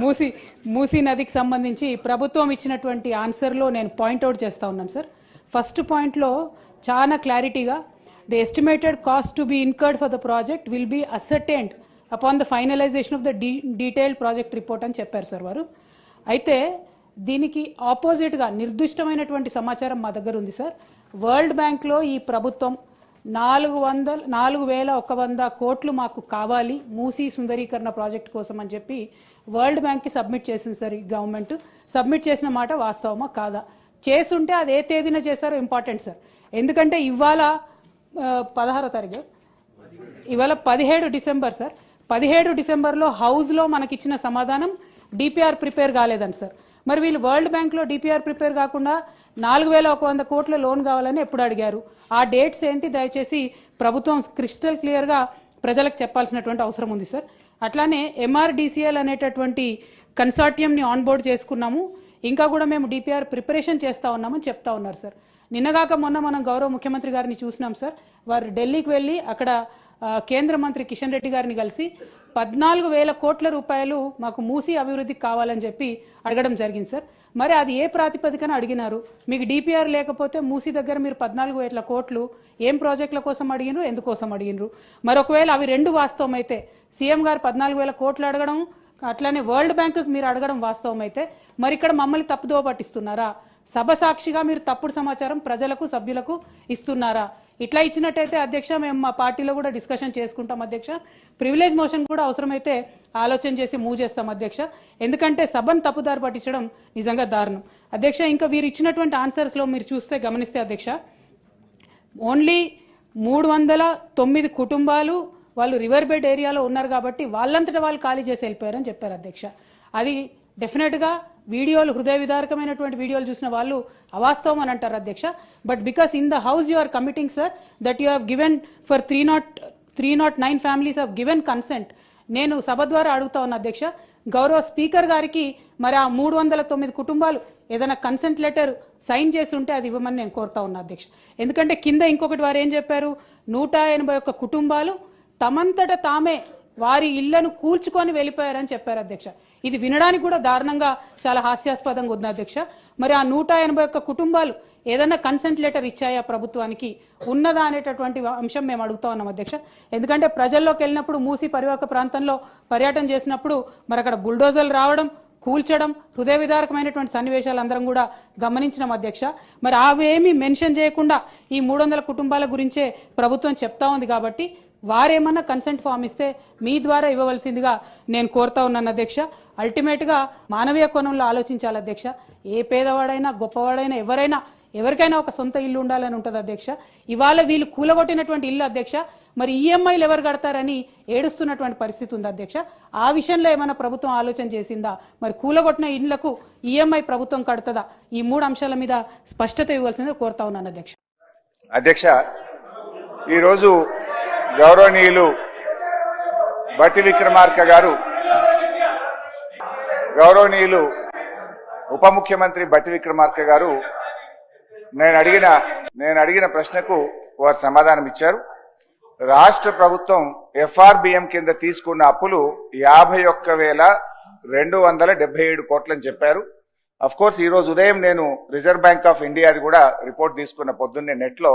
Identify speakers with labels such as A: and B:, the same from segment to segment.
A: మూసి మూసీ నదికి సంబంధించి ప్రభుత్వం ఇచ్చినటువంటి ఆన్సర్లో నేను పాయింట్అవుట్ చేస్తా ఉన్నాను సార్. ఫస్ట్ పాయింట్లో చాలా క్లారిటీగా the estimated cost to be incurred for the project will be ascertained upon the finalization of the de detailed project report అని చెప్పారు సార్ వారు. అయితే దీనికి ఆపోజిట్గా నిర్దిష్టమైనటువంటి సమాచారం మా దగ్గర ఉంది సార్. వరల్డ్ బ్యాంక్లో ఈ ప్రభుత్వం నాలుగు వందల నాలుగు వేల ఒక వంద కోట్లు మాకు కావాలి. మూసీ సుందరీకరణ ప్రాజెక్ట్ కోసం అని చెప్పి వరల్డ్ బ్యాంక్కి సబ్మిట్ చేసింది సార్ ఈ గవర్నమెంట్. సబ్మిట్ చేసిన మాట వాస్తవమా కాదా? చేస్తుంటే అది ఏ తేదీన చేశారో ఇంపార్టెంట్ సార్. ఎందుకంటే ఇవాళ పదహారో తారీఖు. ఇవాళ పదిహేడు డిసెంబర్ సార్. పదిహేడు డిసెంబర్లో హౌస్లో మనకిచ్చిన సమాధానం డిపిఆర్ ప్రిపేర్ కాలేదని సార్. మరి వీళ్ళు వరల్డ్ బ్యాంక్లో డిపిఆర్ ప్రిపేర్ కాకుండా నాలుగు వేల ఒక వంద కోట్ల లోన్ కావాలని ఎప్పుడు అడిగారు? ఆ డేట్స్ ఏంటి? దయచేసి ప్రభుత్వం క్రిస్టల్ క్లియర్గా ప్రజలకు చెప్పాల్సినటువంటి అవసరం ఉంది సార్. అట్లానే ఎంఆర్డిసిఎల్ అనేటటువంటి కన్సార్టియంని ఆన్బోర్డ్ చేసుకున్నాము. ఇంకా కూడా మేము డిపిఆర్ ప్రిపరేషన్ చేస్తా ఉన్నామని చెప్తా ఉన్నారు సార్. నిన్నగాక మొన్న మనం గౌరవ ముఖ్యమంత్రి గారిని చూసినాం సార్. వారు ఢిల్లీకి వెళ్ళి అక్కడ కేంద్ర మంత్రి కిషన్ రెడ్డి గారిని కలిసి పద్నాలుగు వేల కోట్ల రూపాయలు మాకు మూసి అభివృద్ధికి కావాలని చెప్పి అడగడం జరిగింది సార్. మరి అది ఏ ప్రాతిపదికన అడిగినారు? మీకు డిపిఆర్ లేకపోతే మూసి దగ్గర మీరు పద్నాలుగు వేల కోట్లు ఏం ప్రాజెక్టుల కోసం అడిగినరు? ఎందుకోసం అడిగినరు? మరి ఒకవేళ అవి రెండు వాస్తవం అయితే సీఎం గారు పద్నాలుగు వేల కోట్లు అడగడం అట్లానే వరల్డ్ బ్యాంకుకి మీరు అడగడం వాస్తవం అయితే మరి ఇక్కడ మమ్మల్ని తప్పుదోవ పట్టిస్తున్నారా? సభ సాక్షిగా మీరు తప్పుడు సమాచారం ప్రజలకు సభ్యులకు ఇస్తున్నారా? ఇట్లా ఇచ్చినట్టయితే అధ్యక్ష మేము మా పార్టీలో కూడా డిస్కషన్ చేసుకుంటాం అధ్యక్ష. ప్రివిలేజ్ మోషన్ కూడా అవసరమైతే ఆలోచన చేసి మూవ్ చేస్తాం అధ్యక్ష. ఎందుకంటే సభను తప్పుదారి పట్టించడం నిజంగా దారుణం. అధ్యక్ష ఇంకా వీరు ఇచ్చినటువంటి ఆన్సర్స్లో మీరు చూస్తే గమనిస్తే అధ్యక్ష ఓన్లీ మూడు వందల తొమ్మిది కుటుంబాలు వాళ్ళు రివర్ బెడ్ ఏరియాలో ఉన్నారు కాబట్టి వాళ్ళంతటా వాళ్ళు ఖాళీ చేసి వెళ్ళిపోయారని చెప్పారు అధ్యక్ష. అది డెఫినెట్గా వీడియోలు హృదయ విదారకమైనటువంటి వీడియోలు చూసిన వాళ్ళు అవాస్తవం అని అంటారు అధ్యక్ష. But because in the house you are committing sir that you have given for three naught three naught nine families have given consent నేను సభ ద్వారా అడుగుతా ఉన్నా అధ్యక్ష గౌరవ స్పీకర్ గారికి మరి ఆ మూడు వందల తొమ్మిది కుటుంబాలు ఏదైనా కన్సెంట్ లెటర్ సైన్ చేసి ఉంటే అది ఇవ్వమని నేను కోరుతా ఉన్నా అధ్యక్ష. ఎందుకంటే కింద ఇంకొకటి వారు ఏం చెప్పారు? నూట ఎనభై ఒక్క కుటుంబాలు తమంతట తామే వారి ఇళ్ళను కూల్చుకొని వెళ్ళిపోయారని చెప్పారు అధ్యక్ష. ఇది వినడానికి కూడా దారుణంగా చాలా హాస్యాస్పదంగా ఉంది అధ్యక్ష. మరి ఆ నూట ఎనభై ఒక్క కుటుంబాలు ఏదైనా కన్సెంట్ లెటర్ ఇచ్చాయా ప్రభుత్వానికి? ఉన్నదా అనేటటువంటి అంశం మేము అడుగుతా ఉన్నాం అధ్యక్ష. ఎందుకంటే ప్రజల్లోకి వెళ్ళినప్పుడు మూసి పరివాహక ప్రాంతంలో పర్యటన చేసినప్పుడు మరి అక్కడ బుల్డోజర్లు రావడం కూల్చడం హృదయ విదారకమైనటువంటి సన్నివేశాలు అందరం కూడా గమనించినాం అధ్యక్ష. మరి అవేమీ మెన్షన్ చేయకుండా ఈ మూడు వందల కుటుంబాల గురించే ప్రభుత్వం చెప్తా ఉంది కాబట్టి వారేమన్నా కన్సెంట్ ఫామ్ ఇస్తే మీ ద్వారా ఇవ్వవలసిందిగా నేను కోరుతా ఉన్నాను అధ్యక్ష. అల్టిమేట్గా మానవీయ కోణంలో ఆలోచించాలి అధ్యక్ష. ఏ పేదవాడైనా గొప్పవాడైనా ఎవరైనా ఎవరికైనా ఒక సొంత ఇల్లు ఉండాలని ఉంటుంది అధ్యక్ష. ఇవాళ వీళ్ళు కూలగొట్టినటువంటి ఇల్లు అధ్యక్ష. మరి ఈఎంఐలు ఎవరు కడతారని ఏడుస్తున్నటువంటి పరిస్థితి ఉంది అధ్యక్ష. ఆ విషయంలో ఏమైనా ప్రభుత్వం ఆలోచన చేసిందా? మరి కూలగొట్టిన ఇళ్ళకు ఈఎంఐ ప్రభుత్వం కడుతుందా? ఈ మూడు అంశాల మీద స్పష్టత ఇవ్వాల్సిందే కోరుతా ఉన్నాను అధ్యక్ష.
B: అధ్యక్ష ఈరోజు గౌరవనీయులు బట్టి విక్రమార్క గారు గౌరవనీయులు ఉప ముఖ్యమంత్రి బట్టి విక్రమార్క గారు నేను అడిగిన నేను అడిగిన ప్రశ్నకు వారు సమాధానం ఇచ్చారు. రాష్ట్ర ప్రభుత్వం ఎఫ్ఆర్బిఎం కింద తీసుకున్న అప్పులు యాభై ఒక్క వేల రెండు వందల డెబ్బై ఏడు కోట్లని చెప్పారు. అఫ్ కోర్స్ ఉదయం నేను రిజర్వ్ బ్యాంక్ ఆఫ్ ఇండియాది కూడా రిపోర్ట్ తీసుకున్న పొద్దున్నే నెట్లో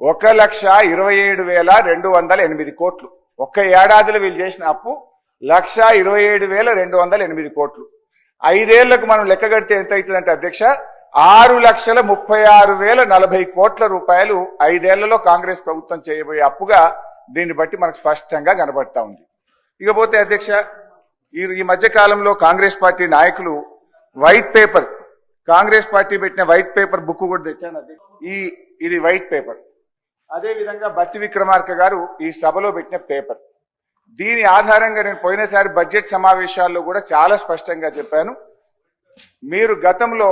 B: ఒక లక్ష ఇరవై ఏడు వేల రెండు వందల ఎనిమిది కోట్లు. ఒక్క ఏడాదిలో వీళ్ళు చేసిన అప్పు లక్ష ఇరవై ఏడు వేల రెండు వందల ఎనిమిది కోట్లు. ఐదేళ్ళకు మనం లెక్క కడితే ఎంత అవుతుందంటే అధ్యక్ష ఆరు లక్షల ముప్పై ఆరు వేల నలభై కోట్ల రూపాయలు ఐదేళ్ళలో కాంగ్రెస్ ప్రభుత్వం చేయబోయే అప్పుగా దీన్ని బట్టి మనకు స్పష్టంగా కనబడతా ఉంది. ఇకపోతే అధ్యక్ష ఈ ఈ మధ్యకాలంలో కాంగ్రెస్ పార్టీ నాయకులు వైట్ పేపర్ కాంగ్రెస్ పార్టీ పెట్టిన వైట్ పేపర్ బుక్ కూడా తెచ్చాను అధ్యక్ష. ఈ ఇది వైట్ పేపర్. అదేవిధంగా బట్టి విక్రమార్క గారు ఈ సభలో పెట్టిన పేపర్. దీని ఆధారంగా నేను పోయినసారి బడ్జెట్ సమావేశాల్లో కూడా చాలా స్పష్టంగా చెప్పాను. మీరు గతంలో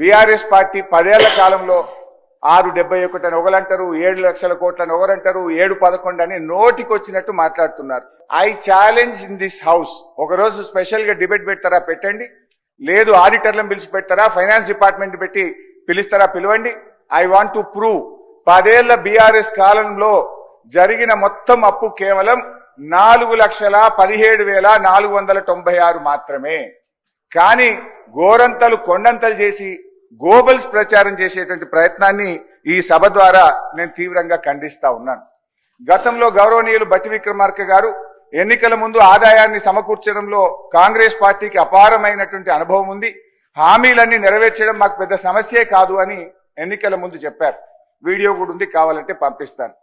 B: బీఆర్ఎస్ పార్టీ పదేళ్ళ కాలంలో ఆరు డెబ్బై ఒకటి అని ఒకరంటారు ఏడు లక్షల కోట్లని ఒకరంటారు ఏడు పదకొండు అని నోటికి వచ్చినట్టు మాట్లాడుతున్నారు. I challenge in this house. ఒకరోజు స్పెషల్గా డిబేట్ పెడతారా పెట్టండి. లేదు ఆడిటర్లను పిలిచి పెడతారా ఫైనాన్స్ డిపార్ట్మెంట్ పెట్టి పిలుస్తారా పిలవండి. I want to prove. పదేళ్ళ బీఆర్ఎస్ కాలంలో జరిగిన మొత్తం అప్పు కేవలం నాలుగు లక్షల పదిహేడు వేల నాలుగు వందల తొంభై ఆరు మాత్రమే. కానీ గోరంతలు కొండంతలు చేసి గోబల్స్ ప్రచారం చేసేటువంటి ప్రయత్నాన్ని ఈ సభ ద్వారా నేను తీవ్రంగా ఖండిస్తా ఉన్నాను. గతంలో గౌరవనీయులు బట్టి విక్రమార్క గారు ఎన్నికల ముందు ఆదాయాన్ని సమకూర్చడంలో కాంగ్రెస్ పార్టీకి అపారమైనటువంటి అనుభవం ఉంది. హామీలన్నీ నెరవేర్చడం మాకు పెద్ద సమస్యే కాదు అని ఎన్నికల ముందు చెప్పారు. వీడియో కూడా ఉంది కావాలంటే పంపిస్తాను.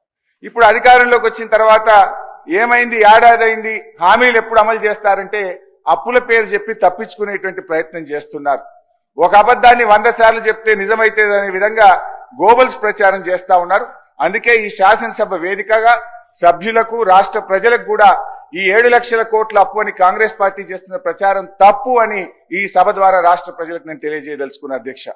B: ఇప్పుడు అధికారంలోకి వచ్చిన తర్వాత ఏమైంది ఏడాది అయింది హామీలు ఎప్పుడు అమలు చేస్తారంటే అప్పుల పేరు చెప్పి తప్పించుకునేటువంటి ప్రయత్నం చేస్తున్నారు. ఒక అబద్ధాన్ని వంద సార్లు చెప్తే నిజమైతే అనే విధంగా గోబల్స్ ప్రచారం చేస్తా ఉన్నారు. అందుకే ఈ శాసనసభ వేదికగా సభ్యులకు రాష్ట్ర ప్రజలకు కూడా ఈ ఏడు లక్షల కోట్ల అప్పు అని కాంగ్రెస్ పార్టీ చేస్తున్న ప్రచారం తప్పు అని ఈ సభ ద్వారా రాష్ట్ర ప్రజలకు నేను తెలియజేయదలుచుకున్నా అధ్యక్ష.